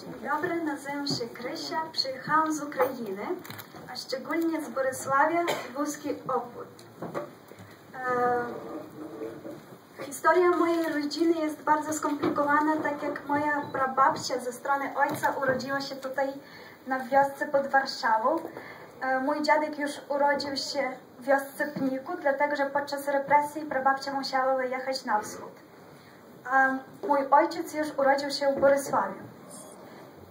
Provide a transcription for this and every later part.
Dzień dobry, nazywam się Krysia, przyjechałam z Ukrainy, a szczególnie z Borysławia i Wózki Opór. E, historia mojej rodziny jest bardzo skomplikowana, tak jak moja prababcia ze strony ojca urodziła się tutaj na wiosce pod Warszawą. E, mój dziadek już urodził się w wiosce Pniku, dlatego że podczas represji prababcia musiała wyjechać na wschód. A mój ojciec już urodził się w Borysławiu.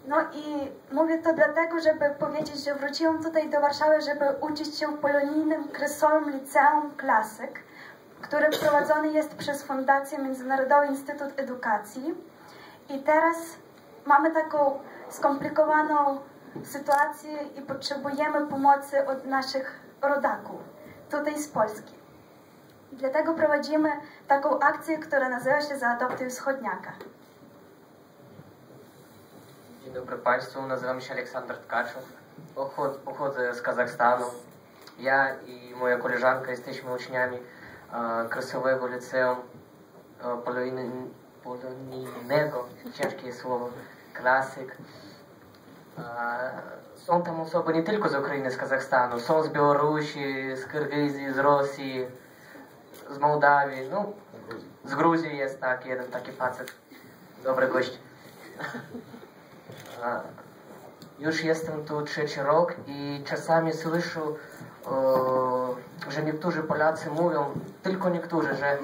No i mówię to dlatego, żeby powiedzieć, że wróciłam tutaj do Warszawy, żeby uczyć się w polonijnym Krysowym Liceum Klasyk, które prowadzone jest przez Fundację Międzynarodowy Instytut Edukacji. I teraz mamy taką skomplikowaną sytuację i potrzebujemy pomocy od naszych rodaków tutaj z Polski. Dlatego prowadzimy taką akcję, która nazywa się Zaadoptuj Wschodniaka. Dzień dobry Państwu, nazywam się Aleksander Tkaczow. Pochodzę z Kazachstanu. Ja i moja koleżanka jesteśmy uczniami e, Krasowego Liceum e, Polonijnego, ciężkie słowo, klasyk. E, są tam osoby nie tylko z Ukrainy, z Kazachstanu, są z Białorusi, z Kirgizji, z Rosji, z Mołdawii, no z Gruzji jest tak, jeden taki facet, dobry gość. Już jestem tu trzeci rok i czasami słyszę, że niektórzy Polacy mówią, tylko niektórzy, że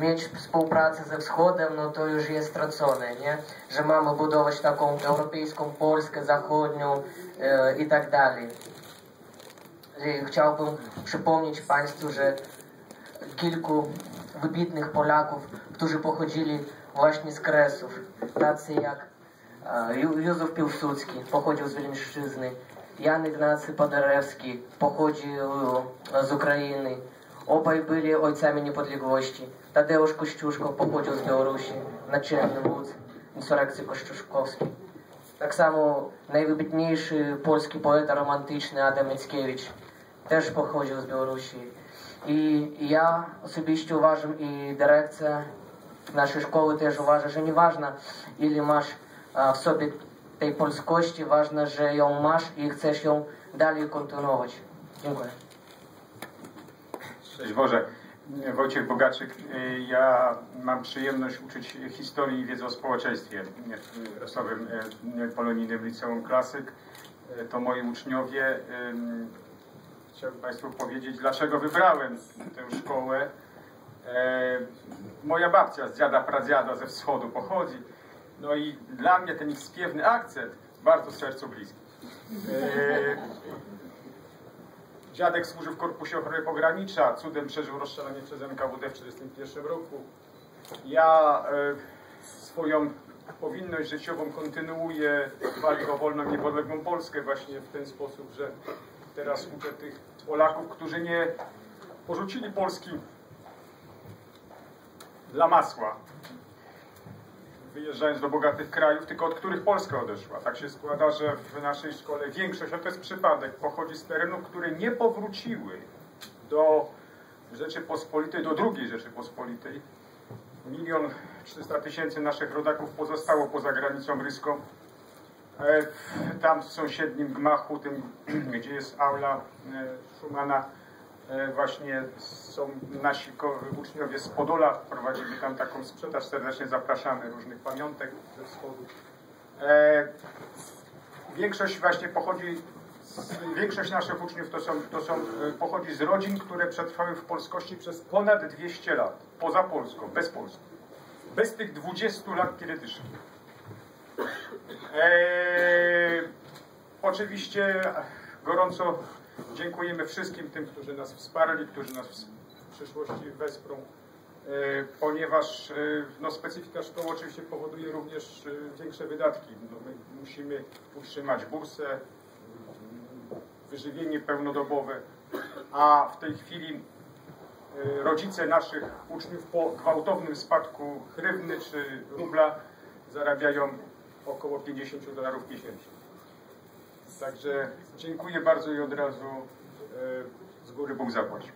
mieć współpracę ze Wschodem, no to już jest stracone, nie? Że mamy budować taką europejską Polskę, zachodnią e, i tak dalej. Chciałbym przypomnieć Państwu, że kilku wybitnych Polaków, którzy pochodzili właśnie z Kresów, tacy jak Ю, Юзов Півсуцький, походів з Вільнішизни, Ян Ігнацій Падаревський, походів е, з України, обайбилі отцями подлігвощі, Тадеуш Кощушков, походів з Білорусі, начальник Луц, інсурекції Кощушковський. Так само найвибітніший польський поет романтичний Адам Міцкевич, теж походив з Білорусі. І я особисто уважив, і дирекція нашої школи теж уважає, що не важно, или маєш w sobie tej polskości, ważne, że ją masz i chcesz ją dalej kontynuować. Dziękuję. Cześć Boże. Wojciech Bogaczyk. Ja mam przyjemność uczyć historii i wiedzy o społeczeństwie w Rasowym y, Polonijnym Liceum Klasyk. Y, To moi uczniowie. Ym, Chciałbym Państwu powiedzieć, dlaczego wybrałem tę szkołę. E, Moja babcia z dziada pradziada ze wschodu pochodzi. No i dla mnie ten ich śpiewny akcent bardzo sercu bliski. E, Dziadek służył w Korpusie Ochrony Pogranicza, cudem przeżył rozstrzelanie przez NKWD w 1941 roku. Ja e, swoją powinność życiową kontynuuję walkę o wolną, niepodległą Polskę właśnie w ten sposób, że teraz uczę tych Polaków, którzy nie porzucili Polski dla masła, wyjeżdżając do bogatych krajów, tylko od których Polska odeszła. Tak się składa, że w naszej szkole większość, ale to jest przypadek, pochodzi z terenów, które nie powróciły do Rzeczypospolitej, do drugiej Rzeczypospolitej. Milion trzysta tysięcy naszych rodaków pozostało poza granicą ryską. E, Tam w sąsiednim gmachu, tym gdzie jest aula e, Schumana, e, właśnie są nasi uczniowie z Podola, prowadzimy tam taką sprzedaż, serdecznie zapraszamy różnych pamiątek ze wschodu. E, Większość właśnie pochodzi, większość naszych uczniów to są, to są, e, pochodzi z rodzin, które przetrwały w polskości przez ponad 200 lat, poza Polską, bez Polski. Bez tych 20 lat kirytycznych. Eee, oczywiście gorąco dziękujemy wszystkim tym, którzy nas wsparli, którzy nas w przyszłości wesprą, eee, ponieważ eee, no, specyfika szkoły oczywiście powoduje również eee, większe wydatki. No, my musimy utrzymać bursę, wyżywienie pełnodobowe, a w tej chwili e, rodzice naszych uczniów po gwałtownym spadku hrywny czy rubla zarabiają około 50 dolarów miesięcznie. Także dziękuję bardzo i od razu e, z góry Bóg zapłać.